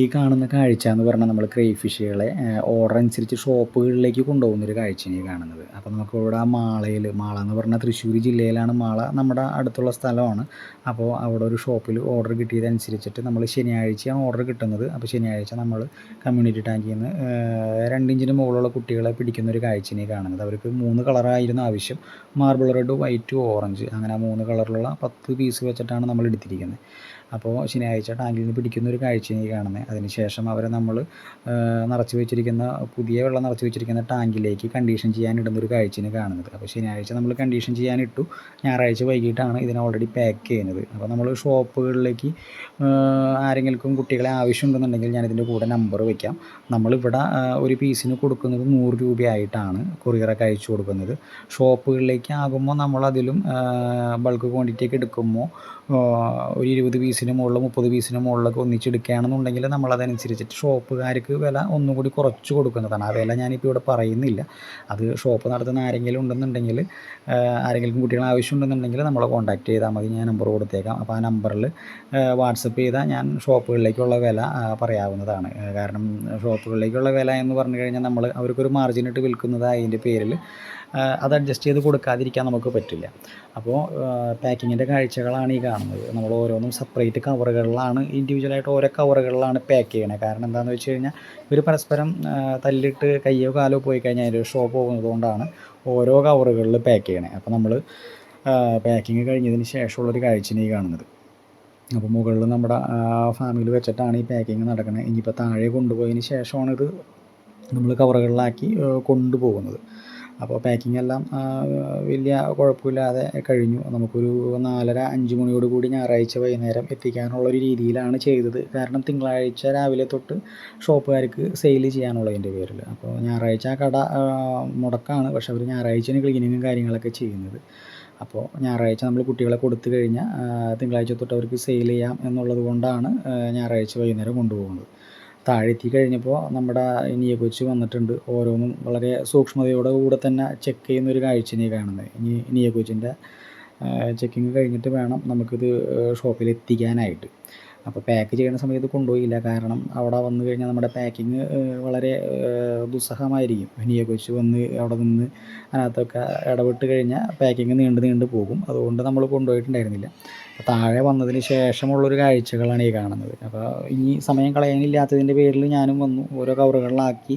ഈ കാണുന്ന കാഴ്ച എന്ന് പറഞ്ഞാൽ നമ്മൾ ക്രേഫിഷുകളെ ഓർഡർ അനുസരിച്ച് ഷോപ്പുകളിലേക്ക് കൊണ്ടുപോകുന്ന ഒരു കാഴ്ചയാണ് ഈ കാണുന്നത്. അപ്പോൾ നമുക്ക് ഇവിടെ ആ മാളയിൽ മാള എന്ന് പറഞ്ഞാൽ തൃശ്ശൂർ ജില്ലയിലാണ് മാള നമ്മുടെ അടുത്തുള്ള സ്ഥലമാണ്. അപ്പോൾ അവിടെ ഒരു ഷോപ്പിൽ ഓർഡർ കിട്ടിയതനുസരിച്ചിട്ട് നമ്മൾ ശനിയാഴ്ചയാണ് ഓർഡർ കിട്ടുന്നത്. അപ്പോൾ ശനിയാഴ്ച നമ്മൾ കമ്മ്യൂണിറ്റി ടാങ്കിൽ നിന്ന് രണ്ടിഞ്ചിന് മുകളിലുള്ള കുട്ടികളെ പിടിക്കുന്ന ഒരു കാഴ്ചയാണ് കാണുന്നത്. അവർക്ക് മൂന്ന് കളറായിരുന്നു ആവശ്യം. മാർബിൾ റെഡ് വൈറ്റ് ഓറഞ്ച് അങ്ങനെ മൂന്ന് കളറിലുള്ള പത്ത് പീസ് വെച്ചിട്ടാണ് നമ്മൾ എടുത്തിരിക്കുന്നത്. അപ്പോൾ ശനിയാഴ്ച ടാങ്കിൽ നിന്ന് പിടിക്കുന്ന ഒരു കാഴ്ചയാണ് ഈ കാണുന്നത് അതിനുശേഷം അവരെ നമ്മൾ നിറച്ച് വെച്ചിരിക്കുന്ന പുതിയ വെള്ളം നിറച്ച് വെച്ചിരിക്കുന്ന ടാങ്കിലേക്ക് കണ്ടീഷൻ ചെയ്യാനിടുന്ന ഒരു കാഴ്ചയാണ് കാണുന്നത്. അപ്പോൾ ശനിയാഴ്ച നമ്മൾ കണ്ടീഷൻ ചെയ്യാനിട്ടു ഞായറാഴ്ച വൈകിട്ടാണ് ഇതിനെ ഓൾറെഡി പാക്ക് ചെയ്യുന്നത്. അപ്പോൾ നമ്മൾ ഷോപ്പുകളിലേക്ക് ആരെങ്കിലും കുട്ടികളെ ആവശ്യമുണ്ടെന്നുണ്ടെങ്കിൽ ഞാനിതിന്റെ കൂടെ നമ്പർ വയ്ക്കാം നമ്മളിവിടെ ഒരു പീസിന് കൊടുക്കുന്നത് നൂറ് രൂപയായിട്ടാണ് കൊറിയറൊക്കെ അയച്ചു കൊടുക്കുന്നത്. ഷോപ്പുകളിലേക്ക് ആകുമ്പോൾ നമ്മളതിലും ബൾക്ക് ക്വാണ്ടിറ്റിയൊക്കെ എടുക്കുമ്പോൾ ഒരു ഇരുപത് പീസിന് മുകളിൽ മുപ്പത് പീസിന് മുകളിലൊക്കെ ഒന്നിച്ചെടുക്കുകയാണെന്നുണ്ടെങ്കിൽ നമ്മളതനുസരിച്ചിട്ട് ഷോപ്പുകാർക്ക് വില ഒന്നുകൂടി കുറച്ച് കൊടുക്കുന്നതാണ്. ആ വില ഞാനിപ്പോൾ ഇവിടെ പറയുന്നില്ല. അത് ഷോപ്പ് നടത്തുന്ന ആരെങ്കിലും ഉണ്ടെന്നുണ്ടെങ്കിൽ ആരെങ്കിലും കുട്ടികൾ ആവശ്യമുണ്ടെന്നുണ്ടെങ്കിൽ നമ്മളെ കോൺടാക്ട് ചെയ്താൽ മതി. ഞാൻ നമ്പർ കൊടുത്തേക്കാം. അപ്പോൾ ആ നമ്പറിൽ വാട്സപ്പ് ചെയ്താൽ ഞാൻ ഷോപ്പുകളിലേക്കുള്ള വില പറയാവുന്നതാണ്. കാരണം ഷോപ്പുകളിലേക്കുള്ള വില എന്ന് പറഞ്ഞു കഴിഞ്ഞാൽ നമ്മൾ അവർക്കൊരു മാർജിനിട്ട് വിൽക്കുന്നത് അതിന്റെ പേരിൽ അത് അഡ്ജസ്റ്റ് ചെയ്ത് കൊടുക്കാതിരിക്കാൻ നമുക്ക് പറ്റില്ല. അപ്പോൾ പാക്കിങ്ങിന്റെ കാഴ്ചകളാണ് ഈ കാണുന്നത്. നമ്മൾ ഓരോന്നും സെപ്പറേറ്റ് കവറുകളിലാണ് ഇൻഡിവിജ്വലായിട്ട് ഓരോ കവറുകളിലാണ് പാക്ക് ചെയ്യണേ കാരണം എന്താണെന്ന് വെച്ച് കഴിഞ്ഞാൽ ഇവർ പരസ്പരം തല്ലിട്ട് കയ്യോ കാലോ പോയി കഴിഞ്ഞാൽ അതിന്റെ ഷോ പോകുന്നത് കൊണ്ടാണ് ഓരോ കവറുകളിൽ പാക്ക് ചെയ്യണേ. അപ്പോൾ നമ്മൾ പാക്കിങ് കഴിഞ്ഞതിന് ശേഷമുള്ളൊരു കാഴ്ചയാണ് ഈ കാണുന്നത്. അപ്പോൾ മുകളിൽ നമ്മുടെ ഫാമിലി വെച്ചിട്ടാണ് ഈ പാക്കിങ് നടക്കുന്നത് ഇനിയിപ്പോൾ താഴെ കൊണ്ടുപോയതിന് ശേഷമാണ് ഇത് നമ്മൾ കവറുകളിലാക്കി കൊണ്ടുപോകുന്നത്. അപ്പോൾ പാക്കിംഗ് എല്ലാം വലിയ കുഴപ്പമില്ലാതെ കഴിഞ്ഞു. നമുക്കൊരു നാലര അഞ്ച് മണിയോട് കൂടി ഞായറാഴ്ച വൈകുന്നേരം എത്തിക്കാനുള്ളൊരു രീതിയിലാണ് ചെയ്തത്. കാരണം തിങ്കളാഴ്ച രാവിലെ തൊട്ട് ഷോപ്പുകാർക്ക് സെയിൽ ചെയ്യാനുള്ളതിന്റെ പേരിൽ. അപ്പോൾ ഞായറാഴ്ച ആ കട മുടക്കാണ്. പക്ഷെ അവർ ഞായറാഴ്ചയാണ് ക്ലീനിങ്ങും കാര്യങ്ങളൊക്കെ ചെയ്യുന്നത്. അപ്പോൾ ഞായറാഴ്ച നമ്മൾ കുട്ടികളെ കൊടുത്തു കഴിഞ്ഞാൽ തിങ്കളാഴ്ച തൊട്ട് അവർക്ക് സെയിൽ ചെയ്യാം എന്നുള്ളത് കൊണ്ടാണ് ഞായറാഴ്ച വൈകുന്നേരം കൊണ്ടുപോകുന്നത്. താഴെ എത്തി കഴിഞ്ഞപ്പോൾ നമ്മുടെ നിയ കൊച്ച് വന്നിട്ടുണ്ട് ഓരോന്നും വളരെ സൂക്ഷ്മതയോടെ കൂടെ തന്നെ ചെക്ക് ചെയ്യുന്ന ഒരു കാഴ്ചയാണ് കാണുന്നത്. ഇനി നിയ കൊച്ചിന്റെ ചെക്കിങ് കഴിഞ്ഞിട്ട് വേണം നമുക്കിത് ഷോപ്പിൽ എത്തിക്കാനായിട്ട്. അപ്പോൾ പാക്ക് ചെയ്യുന്ന സമയത്ത് കൊണ്ടുപോയില്ല. കാരണം അവിടെ വന്നു കഴിഞ്ഞാൽ നമ്മുടെ പാക്കിങ് വളരെ ദുസ്സഹമായിരിക്കും. നിയ കൊച്ചു വന്ന് അവിടെ നിന്ന് അതിനകത്തൊക്കെ ഇടപെട്ട് കഴിഞ്ഞാൽ പാക്കിങ് നീണ്ട് നീണ്ട് പോകും. അതുകൊണ്ട് നമ്മൾ കൊണ്ടുപോയിട്ടുണ്ടായിരുന്നില്ല. താഴെ വന്നതിന് ശേഷമുള്ളൊരു കാഴ്ചകളാണ് ഈ കാണുന്നത്. അപ്പോൾ ഇനി സമയം കളയാനില്ലാത്തതിന്റെ പേരിൽ ഞാനും വന്നു. ഓരോ കവറുകളിലാക്കി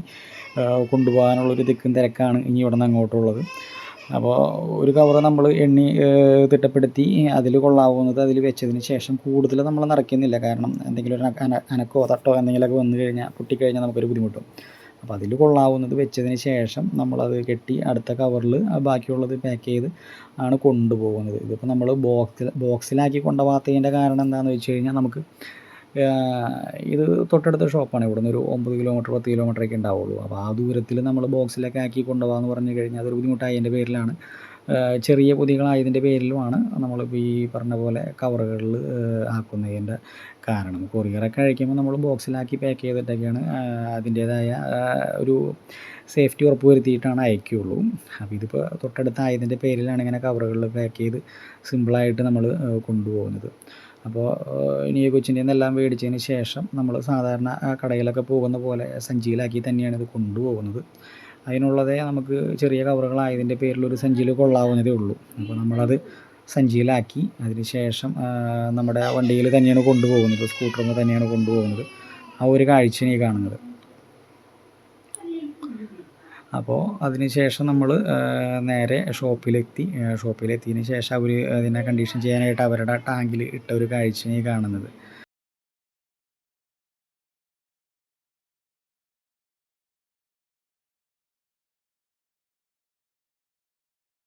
കൊണ്ടുപോകാനുള്ളൊരു തിക്കും തിരക്കാണ് ഇനി ഇവിടെ നിന്ന് അങ്ങോട്ടുള്ളത്. അപ്പോൾ ഒരു കവർ നമ്മൾ എണ്ണി തിട്ടപ്പെടുത്തി അതിൽ കൊള്ളാവുന്നത് അതിൽ വെച്ചതിന് ശേഷം കൂടുതൽ നമ്മൾ നിറയ്ക്കുന്നില്ല. കാരണം എന്തെങ്കിലും ഒരു അനക്കോ തട്ടോ എന്തെങ്കിലുമൊക്കെ വന്നു കഴിഞ്ഞാൽ പൊട്ടിക്കഴിഞ്ഞാൽ നമുക്കൊരു ബുദ്ധിമുട്ടും. അപ്പോൾ അതിൽ കൊള്ളാവുന്നത് വെച്ചതിന് ശേഷം നമ്മളത് കെട്ടി അടുത്ത കവറിൽ ബാക്കിയുള്ളത് പാക്ക് ചെയ്ത് ആണ് കൊണ്ടുപോകുന്നത്. ഇതിപ്പോൾ നമ്മൾ ബോക്സിൽ ബോക്സിലാക്കി കൊണ്ടുപോകാത്തതിന്റെ കാരണം എന്താണെന്ന് വെച്ച് കഴിഞ്ഞാൽ നമുക്ക് ഇത് തൊട്ടടുത്ത ഷോപ്പാണ്. ഇവിടുന്ന് ഒരു ഒമ്പത് കിലോമീറ്റർ പത്ത് കിലോമീറ്ററൊക്കെ ഉണ്ടാവുള്ളൂ. അപ്പോൾ ആ ദൂരത്തിൽ നമ്മൾ ബോക്സിലൊക്കെ ആക്കി കൊണ്ടുപോകാമെന്ന് പറഞ്ഞു കഴിഞ്ഞാൽ അതൊരു ബുദ്ധിമുട്ടായതിന്റെ പേരിലാണ്. ചെറിയ പൊതികളായതിന്റെ പേരിലുമാണ് നമ്മളിപ്പോൾ ഈ പറഞ്ഞ പോലെ കവറുകളിൽ ആക്കുന്നതിന്റെ കാരണം. കൊറിയറൊക്കെ അയക്കുമ്പോൾ നമ്മൾ ബോക്സിലാക്കി പാക്ക് ചെയ്തിട്ടൊക്കെയാണ് അതിന്റേതായ ഒരു സേഫ്റ്റി ഉറപ്പ് വരുത്തിയിട്ടാണ് അയക്കുകയുള്ളൂ അപ്പോൾ ഇതിപ്പോൾ തൊട്ടടുത്തായതിന്റെ പേരിലാണ് ഇങ്ങനെ കവറുകളിൽ പാക്ക് ചെയ്ത് സിമ്പിളായിട്ട് നമ്മൾ കൊണ്ടുപോകുന്നത്. അപ്പോൾ ഇനി കൊച്ചിന്റെ നിന്നെല്ലാം മേടിച്ചതിന് ശേഷം നമ്മൾ സാധാരണ കടയിലൊക്കെ പോകുന്ന പോലെ സഞ്ചിയിലാക്കി തന്നെയാണ് ഇത് കൊണ്ടുപോകുന്നത്. അതിനുള്ളതേ നമുക്ക് ചെറിയ കവറുകളായതിന്റെ പേരിൽ ഒരു സഞ്ചിയിൽ കൊള്ളാവുന്നതേ ഉള്ളൂ. അപ്പോൾ നമ്മളത് സഞ്ചിയിലാക്കി അതിന് ശേഷം നമ്മുടെ വണ്ടിയിൽ തന്നെയാണ് കൊണ്ടുപോകുന്നത്. സ്കൂട്ടറിൽ തന്നെയാണ് കൊണ്ടുപോകുന്നത്. ആ ഒരു കാഴ്ചയാണ് ഈ കാണുന്നത്. അപ്പോൾ അതിന് ശേഷം നമ്മൾ നേരെ ഷോപ്പിലെത്തി. ഷോപ്പിലെത്തിയതിന് ശേഷം അവർ അതിനെ കണ്ടീഷൻ ചെയ്യാനായിട്ട് അവരുടെ ടാങ്കിൽ ഇട്ട ഒരു കാഴ്ചയാണ് ഈ കാണുന്നത്.